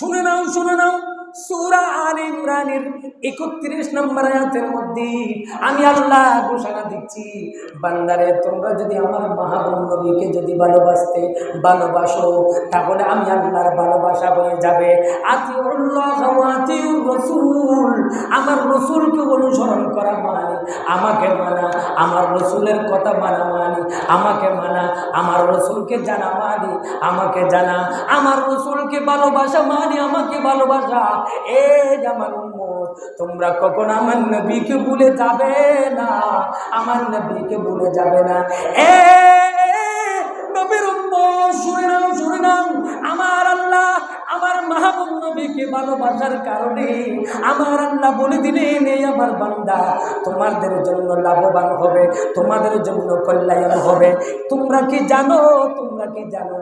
শুনে নাও শুনে নাও। সুরা আল ইমরানের একত্রিশ নম্বর আয়াতের মধ্যে আমি আল্লাহ ঘোষণা দিচ্ছি, বান্দারে, তোমরা যদি আমার মাহবুব যদি ভালোবাসতে, ভালোবাসো, তাহলে আমি আল্লাহর ভালোবাসা হয়ে যাবে। আতিউল্লাহ আতিউর রাসূল। আমার রসুলকে অনুসরণ করা মানে আমাকে মানা, আমার রসুলের কথা মানা মানে আমাকে মানা, আমার রসুলকে জানা মানে আমাকে জানা, আমার রসুলকে ভালোবাসা মানে আমাকে ভালোবাসা। এ উম্মত, তোমরা কখন আমার নবীকে ভুলে যাবে না? আমার নবীকে ভুলে যাবে না। এ নবীর শুনে নাও শুনে নাও, আমার আমার মাহবুব নবীকে ভালোবাসার কারণে আমার আল্লাহ বলে দিলেন, এই আমার বান্দা, তোমাদের জন্য লাভবান হবে, তোমাদের জন্য কল্যাণ হবে। তোমরা কি জানো? তোমরা কি জানো?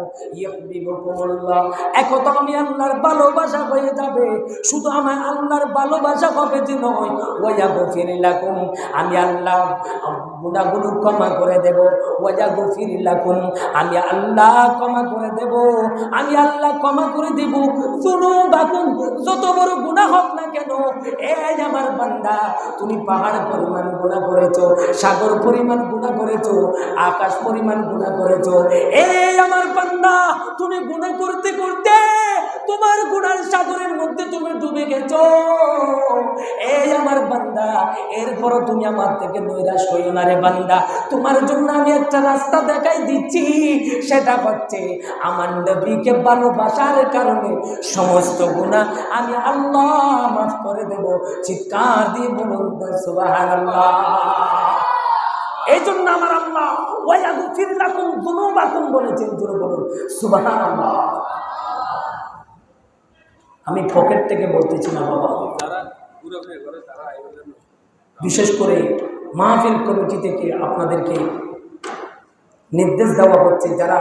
এক তো আমি আল্লাহর ভালোবাসা হয়ে যাবে। শুধু আমার আল্লাহর ভালোবাসা হবে যে নয়, ওয়া লাকুম। আমি আল্লাহ গুনাহগুলো ক্ষমা করে দেব। ওয়াজা গফির লাগুন আমি আল্লাহ ক্ষমা করে দেব। আমি আল্লাহ ক্ষমা করে দেব। শুনো বাকুন যত বড় গুনা হোক না কেন, এই আমার বান্দা, তুমি পাহাড় পরিমাণ গুণা করেছ, সাগর পরিমাণ গুণা করেছ, আকাশ পরিমাণ গুণা করেছ, এই আমার তোমার গুনার সাগরের মধ্যে তুমি ডুবে গেছ। এই আমার বান্দা, এরপরও তুমি আমার থেকে নৈরাশ হইও না রে বান্দা। তোমার জন্য আমি একটা রাস্তা দেখাই দিচ্ছি, সেটা হচ্ছে আমার নবীকে ভালোবাসার কারণে সমস্ত গুণা আমি আল্লাহ মাফ করে দেব। চিৎকার দিয়ে বলুন এই জন্য আমার আল্লাহ ওয়াইয়াগু ফিরলাকুম দুনুবাকুম বলেছেন, জোরে বলুন, সুবহানাল্লাহ। আমি পকেট থেকে বলতেছি না বাবা। বিশেষ করে মাহফিল কমিটি থেকে আপনাদেরকে নির্দেশ দেওয়া হচ্ছে, যারা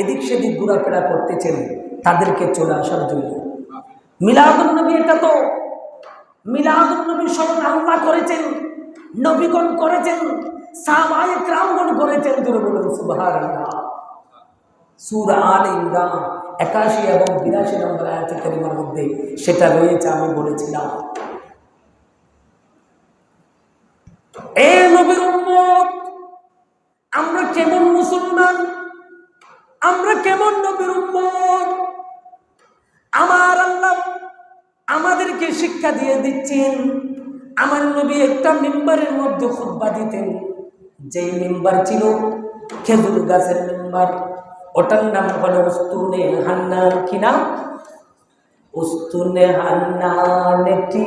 এদিক সেদিক ঘোরাফেরা করতেছেন, তাদেরকে চলে আসার জন্য। মিলাদুল নবী, এটা তো মিলাদুল নবী স্মরণ আল্লাহ করেছেন, নবীগণ করেছেন, সাহাবায়ে ক্রামগণ করেছেন দূরে বলুন সুবহানাল্লাহ। সুর আল ইমরান। একাশি এবং বিরাশি নম্বর আয়াত কারিমার মধ্যে সেটা রয়েছে, আমি বলেছিলাম। এ নবীর আমরা কেমন মুসলমান? আমরা কেমন নবীর উম্মত? আমার আল্লাহ আমাদেরকে শিক্ষা দিয়ে দিচ্ছেন, আমার নবী একটা মেম্বারের মধ্যে খুতবা দিতেন। যেই মেম্বার ছিল খেজুর গাছের মেম্বার। ওটার নাম হলো উস্তুনে হান্নান কি নাম? উস্তুনে হান্নান একটি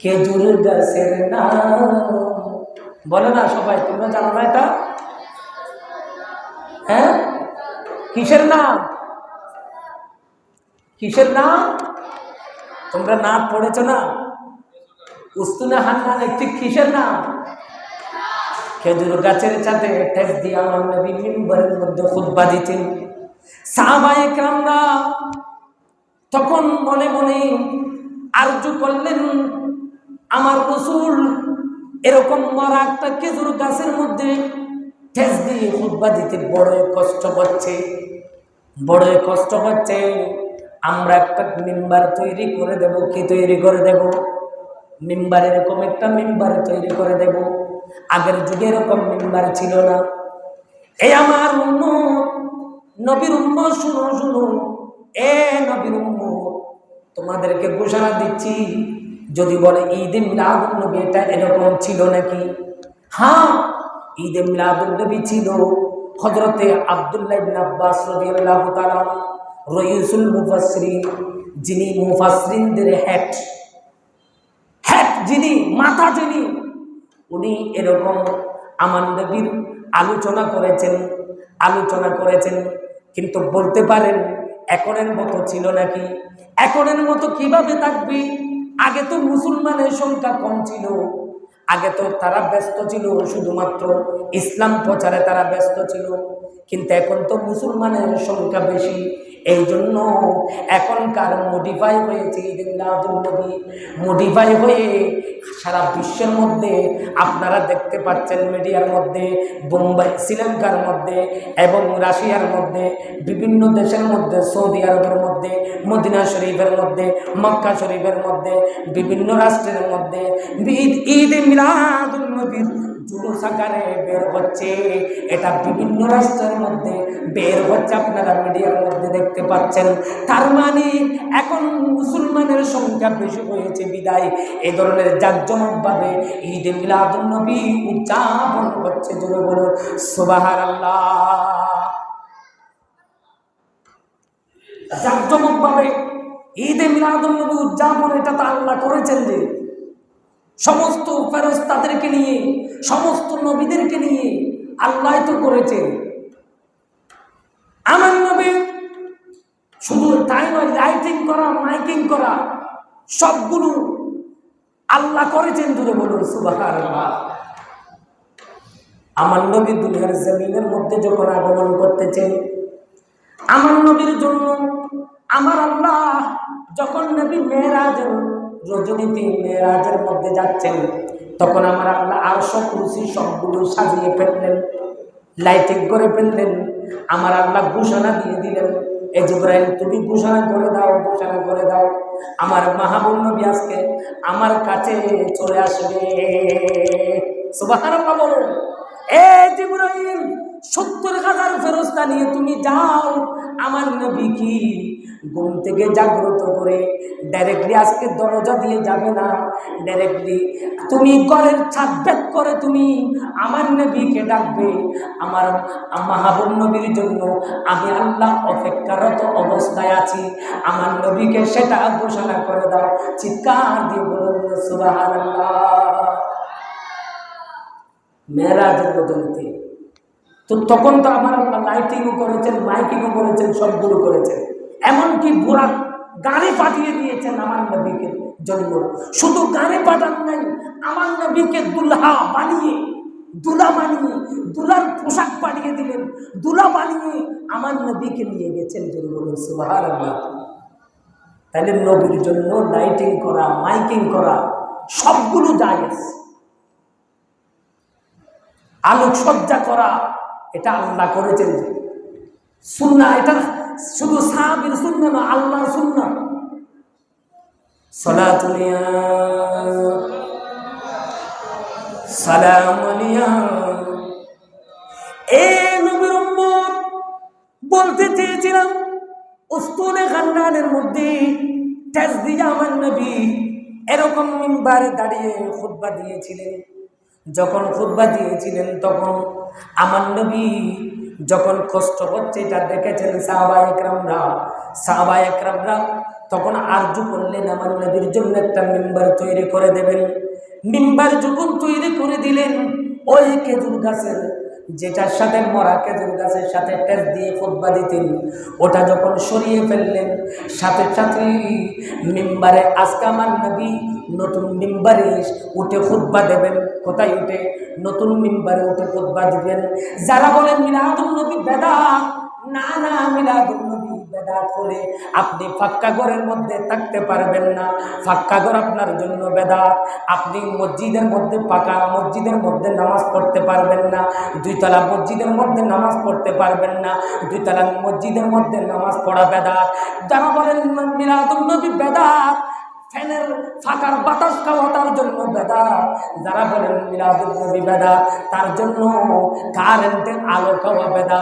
খেজুর গাছের নাম। বলো না সবাই, তোমরা জানো না এটা? হ্যাঁ? কিসের নাম? কিসের নাম? তোমরা নাম পড়েছো না? উস্তুনে হান্নান একটি কিসের নাম? খেজুর গাছের সাথে ঠেস দিয়ে আমার নবী মিম্বরের মধ্যে খুতবা দিতেন, সাহাবায়ে কেরামরা তখন মনে মনে আর্য করলেন, আমার রসুল এরকম মরা একটা খেজুর গাছের মধ্যে ঠেস দিয়ে খুতবা দিতে বড় কষ্ট হচ্ছে বড় কষ্ট হচ্ছে আমরা একটা মেম্বার তৈরি করে দেব, কি তৈরি করে দেব? মেম্বার এরকম একটা মেম্বার তৈরি করে দেব। আগের যুগে এরকম মেম্বার ছিল না। এই আমার উম্ম নবীর উম্ম শুনো শুনো এ নবীর উম্ম তোমাদেরকে ঘোষণা দিচ্ছি। যদি বলে ঈদ মিলাদুল নবী, এটা এরকম ছিল নাকি? হ্যাঁ ঈদ মিলাদুল নবী ছিল। হজরতে আবদুল্লাহ আব্বাস রাদিয়াল্লাহু তাআলা রইসুল মুফাসসিরিন, যিনি মুফাসসিরিনদের হেড। হেড যিনি মাথা যিনি উনি এরকম আমার নবীর আলোচনা করেছেন আলোচনা করেছেন, কিন্তু বলতে পারেন এখনের মতো ছিল নাকি? এখনের মতো কীভাবে থাকবে? আগে তো মুসলমানের সংখ্যা কম ছিল, আগে তো তারা ব্যস্ত ছিল, শুধুমাত্র ইসলাম প্রচারে তারা ব্যস্ত ছিল, কিন্তু এখন তো মুসলমানের সংখ্যা বেশি। এই জন্য এখনকার মডিফাই হয়েছে মডিফাই হয়ে সারা বিশ্বের মধ্যে আপনারা দেখতে পাচ্ছেন মিডিয়ার মধ্যে, বোম্বাই, শ্রীলঙ্কার মধ্যে এবং রাশিয়ার মধ্যে, বিভিন্ন দেশের মধ্যে, সৌদি আরবের মধ্যে, মদিনা শরীফের মধ্যে, মক্কা শরীফের মধ্যে, বিভিন্ন রাষ্ট্রের মধ্যে। ঈদ ঈদ মিলাদুন্নবীর জুলুস বের হচ্ছে। এটা বিভিন্ন রাষ্ট্রের মধ্যে বের হচ্ছে, আপনারা মিডিয়ার মধ্যে দেখতে পাচ্ছেন। তার মানে এখন মুসলমানের সংখ্যা বেশি হয়েছে বিদায়। এই ধরনের জাঁকজমকভাবে ঈদ মিলাদুন্নবী উদযাপন হচ্ছে, জোরে বলুন, সুবহানাল্লাহ। জাঁকজমকভাবে ঈদে মিলাদুন্নবী উদযাপন, এটা তো আল্লাহ করেছেন যে। সমস্ত ফেরজ তাদেরকে নিয়ে, সমস্ত নবীদেরকে নিয়ে আল্লাহ তো করেছে। আমার নবী শুধু তাই নয় লাইটিং করা মাইকিং করা, সবগুলো আল্লাহ করেছেন দূরে বলুন সুবাহার আমার নবী দুনিয়ার জমিনের মধ্যে যখন আগমন করতেছেন আমার নবীর জন্য আমার আল্লাহ যখন নবী মেয়েরাজের রজনীতি মেয়েরাজের মধ্যে যাচ্ছেন, তখন আমার আল্লাহ আর সব রুচি সবগুলো সাজিয়ে ফেললেন, লাইটিং করে ফেললেন, আমার আল্লাহ ঘোষণা দিয়ে দিলেন এই জিব্রাইল, তুমি ঘোষণা করে দাও, ঘোষণা করে দাও, আমার মাহবুব নবী আজকে আমার কাছে চলে আসবে। সুবহানাল্লাহ বলো এ সত্তর হাজার ফেরস্তা নিয়ে তুমি যাও, আমার নবী কি ঘুম থেকে জাগ্রত করে ডাইরেক্টলি আজকে দরজা দিয়ে যাবে না। ডাইরেক্টলি তুমি ঘরের ছাদ ভেদ করে তুমি আমার নবীকে ডাকবে। আমার মাহাবুব নবীর জন্য আমি আল্লাহ অপেক্ষারত অবস্থায় আছি। আমার নবীকে সেটা ঘোষণা করে দাও। চিৎকার দিয়ে বলুন মেয়েরাজের রজনীতে তো তখন তো আমার লাইটিংও করেছেন মাইকিংও করেছেন সবগুলো করেছেন। এমনকি বুড়া গাড়ি পাঠিয়ে দিয়েছেন আমার নবীকে জন্য। শুধু গাড়ি পাঠান নাই, আমার নবীকে দুলহা বানিয়ে, দুলা বানিয়ে, দুলার পোশাক পাঠিয়ে দিলেন। দুলা বানিয়ে আমার নবীকে নিয়ে গেছেন সুবাহার তাহলে নবীর জন্য লাইটিং করা মাইকিং করা, সবগুলো জায়েজ। আলোকসজ্জা করা, এটা আল্লাহ করেছেন। সুন্না এটা শুধু সাহাবির সুন্না না আল্লাহর সুন্না সলাতুলিয়া সালামুলিয়া এ নবীর উম্মত, বলতে চেয়েছিলাম, উস্তুনে খানদানের মধ্যে টেস দিয়ে আমার নবী এরকম মিম্বারে দাঁড়িয়ে খুতবা দিয়েছিলেন। যখন খুতবা দিয়েছিলেন, তখন আমার নবী যখন কষ্ট হচ্ছে এটা দেখেছেন সাহবা একরামরা। সাহবা একরামরা তখন আরজু করলেন আমার নবীর জন্য একটা মেম্বার তৈরি করে দেবেন। মেম্বার যখন তৈরি করে দিলেন, ওই খেজুর গাছের যেটার সাথে মরা খেজুর গাছের সাথে টেস দিয়ে ফুটবা দিতেন, ওটা যখন সরিয়ে ফেললেন, সাথে সাথে মেম্বারে আজকে নবী নতুন মেম্বারে উঠে ফুটবা দেবেন। কোথায় উঠে? নতুন মেম্বারে উঠে ফুটবা দিবেন। যারা বলেন মিলাদুল নবী বেদা, না না মিলাদুল নবী আপনি ফাক্কা ঘরের মধ্যে থাকতে পারবেন না। ফাক্কা ঘর আপনার জন্য বেদাত। আপনি মসজিদের মধ্যে পাকা মসজিদের মধ্যে নামাজ পড়তে পারবেন না। দুইতলা মসজিদের মধ্যে নামাজ পড়তে পারবেন না। দুইতলা মসজিদের মধ্যে নামাজ পড়া বেদাত। যারা বলেন মিলাদুল নবী বেদাত ফ্যানের ফাঁকার বাতাস খাওয়া তার জন্য বেদা। যারা বলেন মিলাদুল নবী বেদা, তার জন্য কারেন্টের আলো খাওয়া বেদা।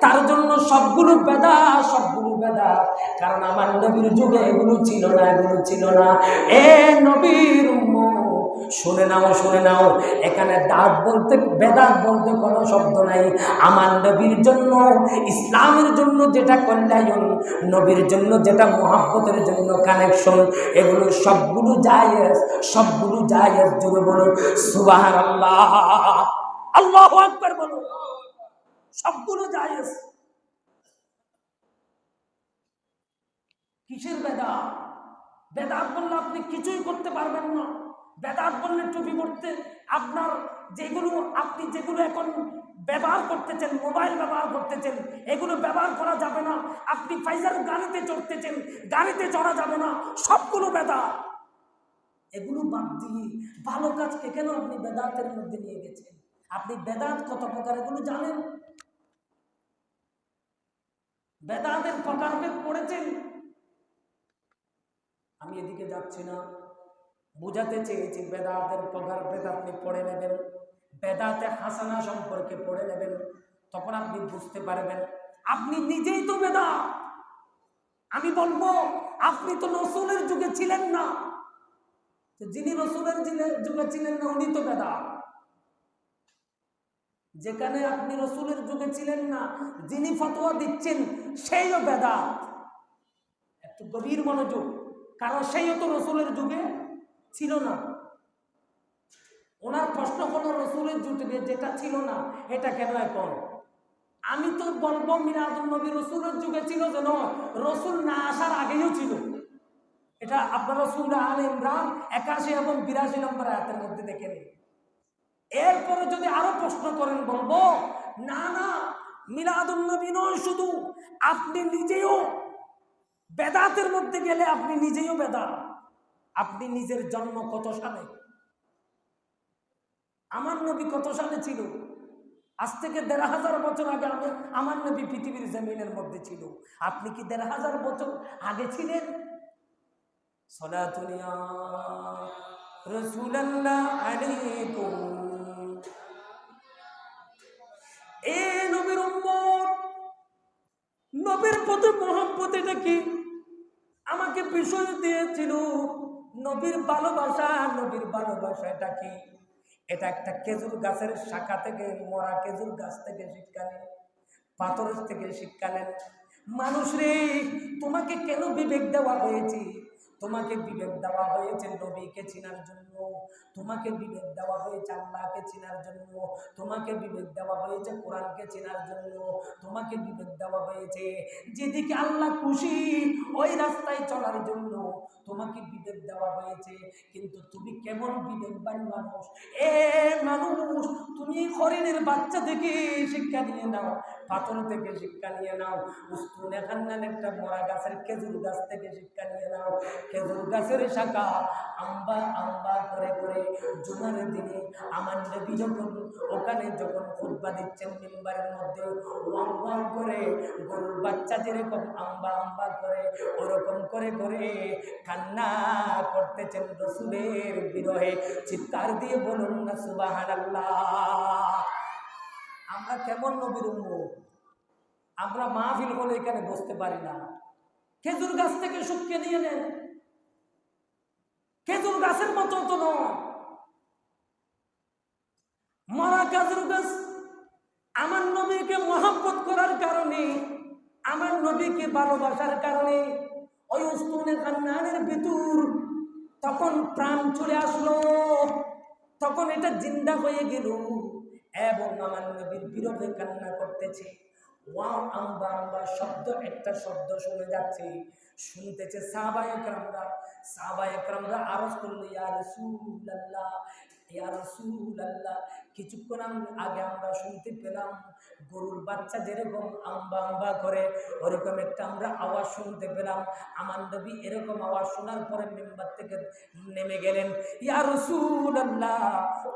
তার জন্য সবগুলো বেদা সবগুলো বেদা। কারণ আমার নবীর যুগে এগুলো ছিল না, এগুলো ছিল না। এ নবীর উম্মত। শুনে নাও শুনে নাও। এখানে দাঁত বলতে, বেদাত বলতে কোনো শব্দ নাই। আমার নবীর জন্য, ইসলামের জন্য যেটা কল্যাণ, নবীর জন্য যেটা মহাব্বতের জন্য কানেকশন এগুলো সবগুলো জায়েজ সবগুলো জায়েজ জুড়ে বলুন সুবাহ আল্লাহ আল্লাহ আকবার বলুন। সবগুলো জায়েজ। কিসের বেদা বেদাত বললে আপনি কিছুই করতে পারবেন না। বেদাত বললে টুপি পড়তে। আপনার যেগুলো, আপনি যেগুলো এখন ব্যবহার করতেছেন, মোবাইল ব্যবহার করতেছেন, এগুলো ব্যবহার করা যাবে না। আপনি ফাইজার গাড়িতে চড়তেছেন, গাড়িতে চড়া যাবে না। সবগুলো বেদা এগুলো বাদ দিয়ে ভালো কাজকে কেন আপনি বেদাতের মধ্যে নিয়ে গেছেন? আপনি বেদাত কত প্রকার, এগুলো জানেন? বেদাতের প্রকারভেদ পড়েছেন? আমি এদিকে যাচ্ছি না। বুঝাতে চেয়েছি বেদাতের প্রকারভেদ আপনি পড়ে নেবেন। বেদাতে হাসানা সম্পর্কে পড়ে নেবেন, তখন আপনি বুঝতে পারবেন। আপনি নিজেই তো বেদা। আমি বলব, আপনি তো রসুলের যুগে ছিলেন না। যিনি রসুলের যুগে ছিলেন না, উনি তো বেদা। যেখানে আপনি রসুলের যুগে ছিলেন না, যিনি ফতোয়া দিচ্ছেন, সেইও বেদা। একটু গভীর মনোযোগ। কারণ সেইও তো রসুলের যুগে ছিল না। ওনার প্রশ্ন হলো, রসুলের যুগে যেটা ছিল না, এটা কেন এখন? আমি তো বলব মিরাদুল নবী রসুলের যুগে ছিল যেন রসুল না আসার আগেও ছিল। এটা আপনার রসুল আল ইমরান একাশি এবং বিরাশি নম্বর আয়াতের মধ্যে দেখে নিন। এরপরে যদি আরও প্রশ্ন করেন, বলব, না না মিলাদুল নবী নয়, শুধু আপনি নিজেও বেদাতের মধ্যে গেলে আপনি নিজেও বেদা আপনি নিজের জন্ম কত সালে? আমার নবী কত সালে ছিল? আজ থেকে দেড় হাজার বছর আগে আমি- আমার নবী পৃথিবীর জমিনের মধ্যে ছিল। আপনি কি দেড় হাজার বছর আগে ছিলেন? এ নবীর নবীর প্রতি এটা কি? আমাকে বিষয় দিয়েছিল। নবীর ভালোবাসা নবীর ভালোবাসা এটা কি? এটা একটা খেজুর গাছের শাখা থেকে, মরা খেজুর গাছ থেকে শিক্ষা নেন থেকে শিক্ষা নেন। মানুষ রে, তোমাকে কেন বিবেক দেওয়া হয়েছে? তোমাকে বিবেক দেওয়া হয়েছে নবীকে চেনার জন্য। তোমাকে বিবেক দেওয়া হয়েছে আল্লাহকে চেনার জন্য। তোমাকে বিবেক দেওয়া হয়েছে কোরআনকে চেনার জন্য। তোমাকে বিবেক দেওয়া হয়েছে যেদিকে আল্লাহ খুশি, ওই রাস্তায় চলার জন্য তোমাকে বিবেক দেওয়া হয়েছে। কিন্তু তুমি কেমন বিবেকবান মানুষ? এ মানুষ, তুমি হরিণের বাচ্চা থেকে শিক্ষা নিয়ে নাও। পাথর থেকে শিক্ষা নিয়ে নাও। উস্তুনে খান্নান একটা মরা গাছের খেজুর গাছ থেকে শিক্ষা নিয়ে নাও। খেজুর গাছের শাখা আম্বা আম্বা করে করে জুমার দিনে আমার নবী যখন ওখানে যখন খুতবা দিচ্ছেন মেম্বারের মধ্যে, ওয়াং ওয়াং করে গরুর বাচ্চা যেরকম আম্বা আম্বা করে, ওরকম করে করে কান্না করতেছেন রসুলের বিরহে। চিৎকার দিয়ে বলুন না সুবাহানাল্লাহ। আমরা কেমন নবীর উম্মত? আমরা মাহফিল হলে এখানে বসতে পারি না। খেজুর গাছ থেকে শুকিয়ে নিয়ে নেন। খেজুর গাছের মতো তো নয়। মরা খেজুর গাছ আমার নবীকে মহাব্বত করার কারণে, আমার নবীকে ভালোবাসার কারণে ওই উস্তুনের খান্নানের ভিতর তখন প্রাণ চলে আসলো। তখন এটা জিন্দা হয়ে গেল। এবং আমার নবীর বিরোধে কান্না করতেছে। ওয়া আম্বা আম্বা শব্দ, একটা শব্দ শুনে যাচ্ছে। শুনতেছে সাহাবা একরামরা সাহাবা একরামরা আরজ করল, ইয়া রাসূলুল্লাহ ইয়া রাসূলুল্লাহ। কিছুক্ষণ আগে আমরা শুনতে পেলাম গরুর বাচ্চা যেরকম আম্বা আম্বা করে, ওরকম একটা আমরা আওয়াজ শুনতে পেলাম। আমার নবী এরকম আওয়াজ শোনার পরে মেম্বার থেকে নেমে গেলেন, ইয়া রাসূলুল্লাহ!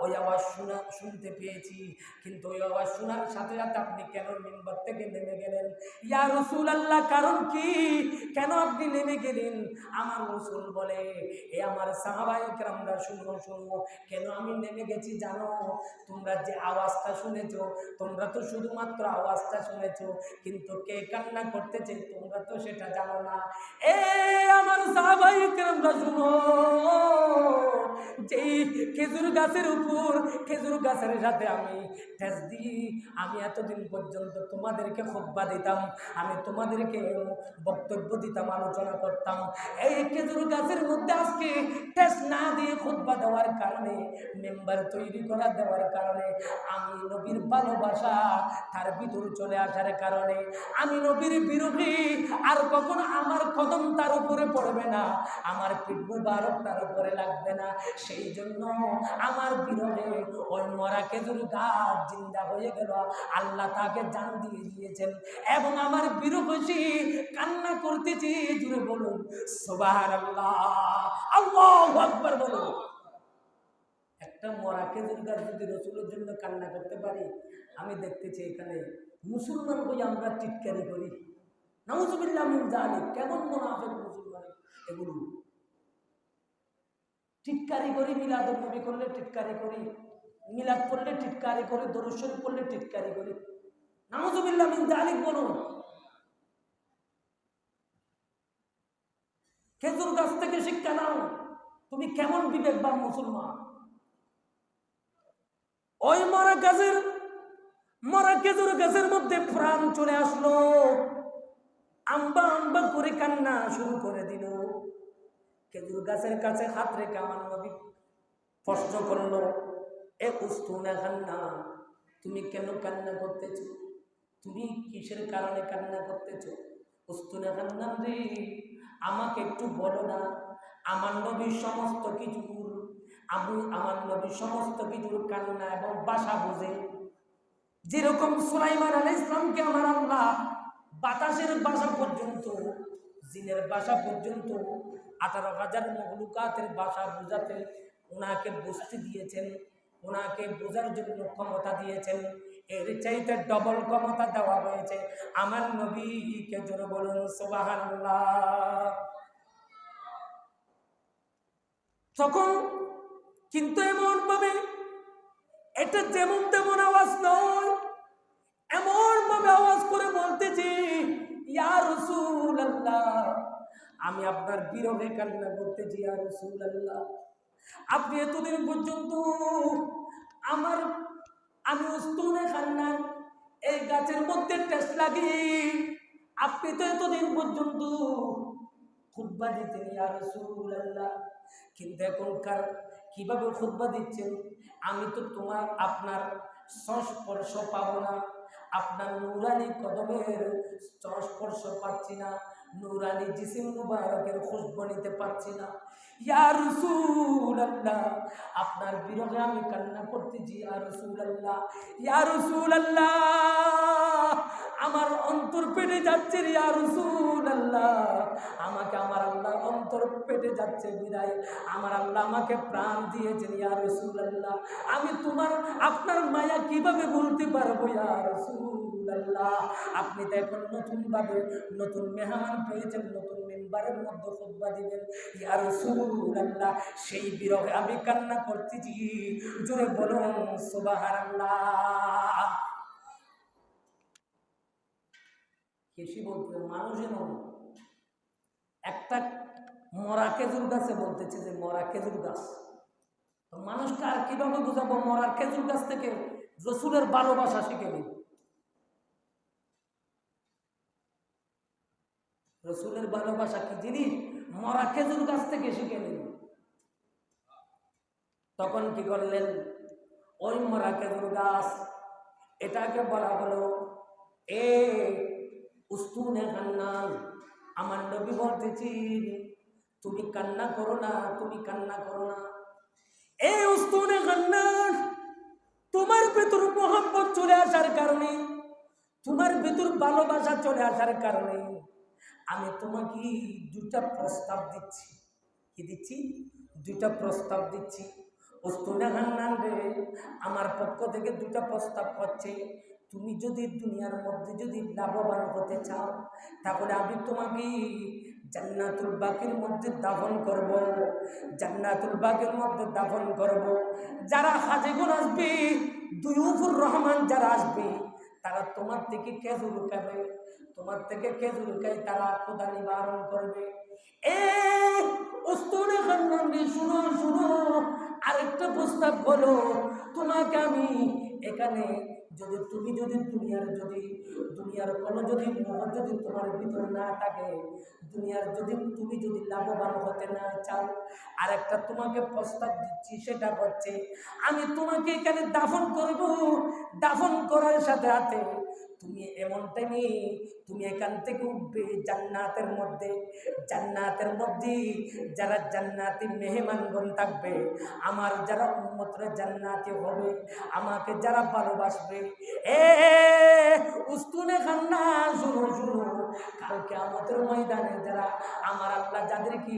ওই আওয়াজ শোনা, শুনতে পেয়েছি। কিন্তু ওই আওয়াজ শোনার সাথে সাথে আপনি কেন মেম্বার থেকে নেমে গেলেন? ইয়া রসুল আল্লাহ কারণ কি? কেন আপনি নেমে গেলেন? আমার রসুল বলে, এ আমার সাহাবাই আমরা শুনো শুনো, কেন আমি নেমে গেছি জানো? তোমরা যে আওয়াজটা শুনেছ, তোমরা তো শুধুমাত্র আওয়াজটা শুনেছো, কিন্তু কে কান্না করতেছে তোমরা তো সেটা জানো না। এ আমার সাহাবাই শুনো যেই খেজুর গাছের উপর, খেজুর গাছের সাথে আমি ঠেস দিই। আমি এতদিন পর্যন্ত তোমাদেরকে খোব্বা দিতাম, আমি তোমাদেরকে বক্তব্য দিতাম, আলোচনা করতাম। এই খেজুর গাছের মধ্যে আজকে ঠেস না দিয়ে খোব্বা দেওয়ার কারণে মেম্বার তৈরি করা দেওয়ার কারণে, আমি নবীর ভালোবাসা তার ভিতর চলে আসার কারণে আমি নবীর বিরোধী। আর কখনো আমার কদম তার উপরে পড়বে না, আমার পিঠ মুবারক তার উপরে লাগবে না। সেই জন্য আমার বিরহে ওই মরা খেজুর গাছ জিন্দা হয়ে গেল। আল্লাহ তাকে জান দিয়ে দিয়েছেন। এবং আমার বিরহসী কান্না করতেছি, জুড়ে বলুন সোবাহার আল্লাহ আল্লাহ বলুন। একটা মরা খেজুর গাছ যদি রসুলের জন্য কান্না করতে পারি, আমি দেখতেছি এখানে মুসলমান বই আমরা টিটকারি করি। নাউজুবিল্লাহ মিন জালিক কেমন মুনাফিক মুসলমান? এগুলো টিটকারি করি, মিলাদ নবী করলে টিটকারি করি, মিলাদ করলে টিটকারি করি, দরুদ করলে টিটকারি করি। নাউজুবিল্লাহ মিন জালিক বলুন। খেজুর গাছ থেকে শিক্ষা নাও। তুমি কেমন বিবেকবান মুসলমান? ওই মরা গাছের, মরা খেজুর গাছের মধ্যে প্রাণ চলে আসলো। আম্বা আম্বা করে কান্না শুরু করে দিল। খেজুর গাছের কাছে হাত রেখে আমার নবী প্রশ্ন করল, এ উস্তুনা কান্না, তুমি কেন কান্না করতেছ? তুমি কিসের কারণে কান্না করতেছ? উস্তুনা কান্না রে, আমাকে একটু বলো না। আমার নবীর সমস্ত কিছুর আবু, আমার নবীর সমস্ত কিছুর কান্না এবং বাসা বুঝে। যেরকম সুলাইমান আলাই ইসলামকে আমার আল্লাহ বাতাসের বাসা পর্যন্ত, জিনের বাসা পর্যন্ত, আঠারো হাজার মহলুকাতের বাসা বোঝাতে ওনাকে বুঝতে দিয়েছেন ওনাকে বোঝার জন্য ক্ষমতা দিয়েছেন, এর চাইতে ডবল ক্ষমতা দেওয়া হয়েছে। আমার নবীকে জোরে বলুন সোবাহান তখন কিন্তু এমন ভাবে এটা যেমন তেমন আওয়াজ নয়, এমন ভাবে আওয়াজ করে বলতেছি, ইয়া রসুল আল্লাহ আমি আপনার বিরহে কান্না করতেছি, ইয়া রসুল আল্লাহ আপনি এতদিন পর্যন্ত আমার, আমি উস্তুনে খান্নান এই গাছের মধ্যে টেস্ট লাগিয়ে আপনি তো এতদিন পর্যন্ত খুদ্া দিতেন, ইয়া রসুল আল্লাহ কিন্তু এখনকার কীভাবে খুদ্া দিচ্ছেন আমি তো তোমার আপনার সংস্পর্শ পাবো না। আপনার নুরানি কদমের সংস্পর্শ পাচ্ছি না। নুরানি জিসিম মুবারকের খুশব নিতে পারছি না। ইয়া আপনার বিরহে আমি কান্না করতেছি, ইয়া রসুল আল্লাহ ইয়া রসুল আল্লাহ আমার অন্তর পেটে যাচ্ছে রে ইয়া রসুল আল্লাহ আমাকে আমার আল্লাহ অন্তর পেটে যাচ্ছে বিদায়। আমার আল্লাহ আমাকে প্রাণ দিয়েছেন ইয়া রসুল আল্লাহ আমি তোমার, আপনার মায়া কীভাবে বলতে পারব ইয়া রসুল আল্লাহ আপনি তো এখন নতুনভাবে, নতুন মেহমান পেয়েছেন, নতুন মেম্বারের মধ্যে খুতবা দিবেন। ইয়া রসুল আল্লাহ সেই বিরহে আমি কান্না করতেছি। জোরে বলুন সুবাহার আল্লাহ কেসি বলতে মানুষই নয় একটা মরা খেজুর গাছে বলতেছে যে মরা খেজুর গাছ। তো মানুষকে আর কীভাবে বুঝাবো মরার খেজুর গাছ থেকে রসুলের ভালোবাসা শিখে নিন রসুলের ভালোবাসা কি জিনিস? মরা খেজুর গাছ থেকে শিখে নিন তখন কি করলেন? ওই মরা খেজুর গাছ, এটাকে বলা হলো, এ উস্তুনে কান্নান আমার নবী বলতেছি, তুমি কান্না করো না, তুমি কান্না করো না। এই উস্তুনে কান্নান তোমার ভেতর মোহাম্মত চলে আসার কারণে, তোমার ভেতর ভালোবাসা চলে আসার কারণে, আমি তোমাকে দুটা প্রস্তাব দিচ্ছি। কি দিচ্ছি? দুটা প্রস্তাব দিচ্ছি। উস্তুনে কান্নান রে, আমার পক্ষ থেকে দুটা প্রস্তাব হচ্ছে তুমি যদি দুনিয়ার মধ্যে যদি লাভবান হতে চাও, তাহলে আমি তোমাকে জান্নাতুল বাকের মধ্যে দাফন করব। জান্নাতুল বাকের মধ্যে দাফন করব। যারা হাজেগুন আসবে দুইফুর রহমান যারা আসবে, তারা তোমার থেকে খেজুর খাবে। তোমার থেকে খেজুর খাই তারা খোদা নিবারণ করবে। এ শুনো শুনো, আরেকটা প্রস্তাব বলো তোমাকে আমি এখানে যদি তুমি যদি দুনিয়ার যদি, দুনিয়ার কোনো যদি মোহ যদি তোমার ভিতরে না থাকে, দুনিয়ার যদি তুমি যদি লাভবান হতে না চাও আর একটা তোমাকে প্রস্তাব দিচ্ছি, সেটা হচ্ছে, আমি তোমাকে এখানে দাফন করব, দাফন করার সাথে সাথে তুমি এমন টাইমে তুমি এখান থেকে উঠবে জান্নাতের মধ্যে। জান্নাতের মধ্যে যারা জান্নাতি মেহমানগণ থাকবে, আমার যারা উন্মতরা জান্নাতি হবে, আমাকে যারা ভালোবাসবে। এ, উস্তুনে খান্না, শুনো শুনো। কালকে আমাদের ময়দানে যারা, আমার আল্লাহ যাদেরকে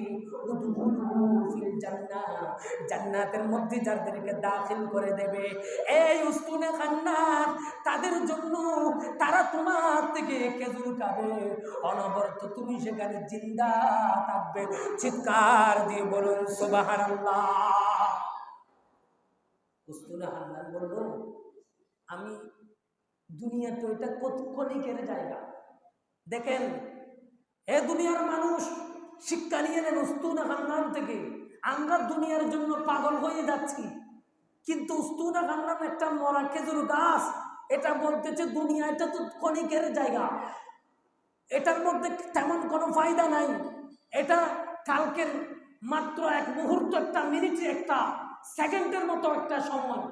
জান্নাতের মধ্যে যাদেরকে দাখিল করে দেবে, এই উস্তুনে খান্নাত তাদের জন্য তারা তোমার থেকে খেজুর তুমি সেখানে জিন্দা থাকবে। চিৎকার দিয়ে বলুন খান্নাত বলব আমি দুনিয়া তো এটা কত ক্ষণিকের জায়গা দেখেন, এ দুনিয়ার মানুষ শিক্ষা নিয়ে নেন উস্তুনা খান্নান থেকে। আমরা দুনিয়ার জন্য পাগল হয়ে যাচ্ছি। কিন্তু উস্তুনা খান্নান একটা মরা খেজুর গাছ, এটা বলতেছে দুনিয়া এটা তো ক্ষণিকের জায়গা। এটার মধ্যে তেমন কোনো ফায়দা নাই। এটা কালকের মাত্র এক মুহূর্ত, একটা মিনিট, একটা সেকেন্ডের মতো একটা সময়।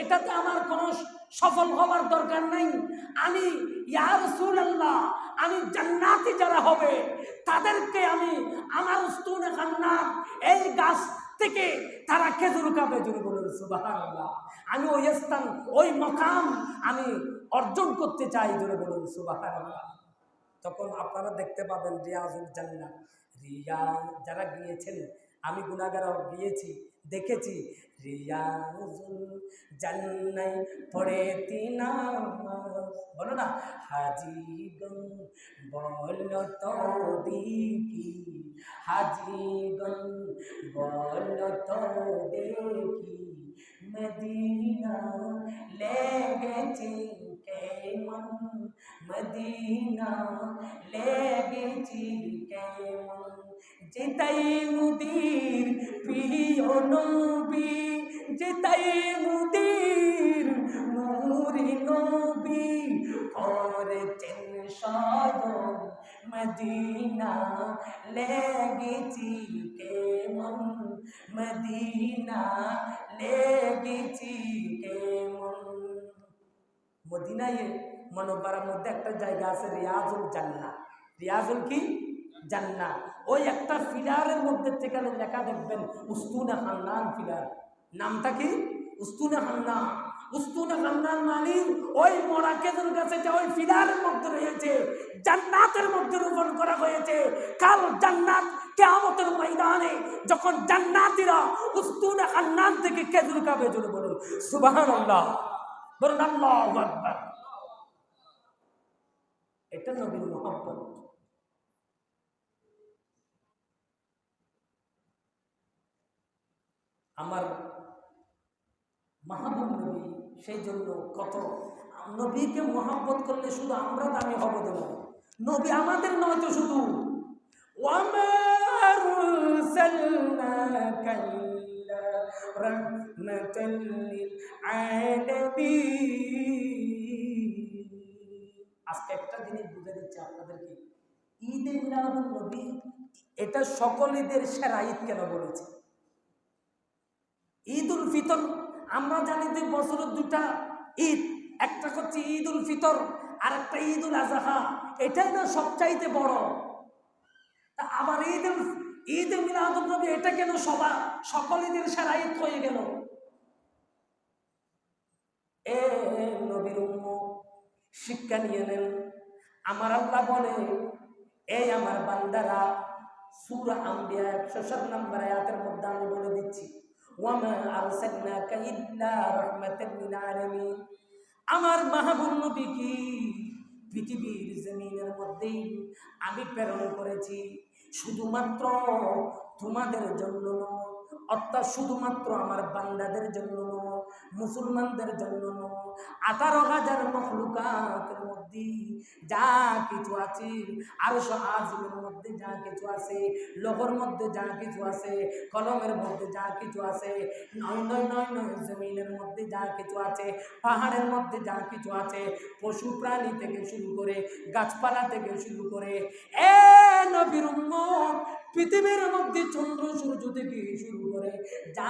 এটাতে আমার কোনো সফল হওয়ার দরকার নাই। আমি ইয়ার আল্লাহ আমি জান্নাতি যারা হবে, তাদেরকে আমি আমার উস্তুনে খান্না এই গাছ থেকে তারা খেজুর কাপে জুড়ে বলুন সুবাহান্লাহ আমি ওই স্থান, ওই মকাম আমি অর্জন করতে চাই। জুড়ে বলুন সুবাহান্লাহ তখন আপনারা দেখতে পাবেন রিয়াজুল জান্না রিয়া যারা গিয়েছেন, আমি গুণাগার গিয়েছি, দেখেছি। রিয়াজুল জান্নাই পড়ে তিনা বলো না হাজিগণ বল তো দেখি। হাজিগণ বল তো দেখি। মদিনা লেগেছে কেমন? মদিনা লেগেছি কেমন? যেতাই মুদির প্রিয় নবী, যেতাই মুদির নূরি নবী, করেছেন সাধন মদিনা লেগেছি কেমন? মদিনা লেগেছি কেমন? মদিনায় মনোবরার মধ্যে একটা জায়গা আছে, রিয়াজুল জান্না রিয়াজুল কি? জান্না ওই একটা ফিলারের মধ্যে থেকে লেখা দেখবেন, উস্তুনা হান্নান ফিলার। নামটা কি? উস্তুনা হান্নান। উস্তুনা হান্নান মানে ওই মরাকেদের কাছে যে ওই ফিলারের মধ্যে রয়েছে, জান্নাতের মধ্যে রোপণ করা হয়েছে। কাল জান্নাত কেয়ামতের ময়দানে যখন জান্নাতিরা উস্তুনা হান্নান থেকে খেজুর খাবে জন্য বলুন, সুবহানাল্লাহ। বলুন, আল্লাহু আকবার। এটা নবীর মহব্বত। আমার মাহবুব নবী সেই জন্য কত নবীকে মহাব্বত করলে শুধু আমরা দামি হব দেব নবী আমাদের নয় তো শুধু। আজকে একটা জিনিস বুঝে আপনাদেরকে। ঈদ মিলাদুল নবী, এটা সকল ঈদের সেরা ঈদ কেন বলেছে? ঈদ উল ফিতর, আমরা জানি যে বছরের দুটা ঈদ, একটা হচ্ছে ঈদ উল ফিতর আর একটা ঈদ উল আজহা, এটাই না সবচাইতে বড়। তা আবার ঈদ উল ঈদ মিলাদুল নবী, এটা কেন সবা, সকল ঈদের সেরা ঈদ হয়ে গেল? এ নবীর শিক্ষা নিয়ে নেন। আমার আল্লাহ বলে, এই আমার বান্দারা সুরা আম্বিয়া একশো সাত নম্বর আয়াতের মধ্যে আমি বলে দিচ্ছি আমার মাহবুব নবী কি? পৃথিবীর জমিনের মধ্যেই আমি প্রেরণ করেছি। শুধুমাত্র তোমাদের জন্য নয়, অর্থাৎ শুধুমাত্র আমার বান্দাদের জন্য নয়, মুসলমানদের জন্য নয় আঠারো হাজার মখলুকাতের মধ্যে যা কিছু আছে আরও আজিমের মধ্যে যা কিছু আছে, লোহর মধ্যে যা কিছু আছে, কলমের মধ্যে যা কিছু আছে, নয় নয় নয় জমিনের মধ্যে যা কিছু আছে, পাহাড়ের মধ্যে যা কিছু আছে, পশু প্রাণী থেকে শুরু করে গাছপালা থেকে শুরু করে, এ নবীর পৃথিবীর মধ্যে চন্দ্র সূর্য থেকে শুরু করে যা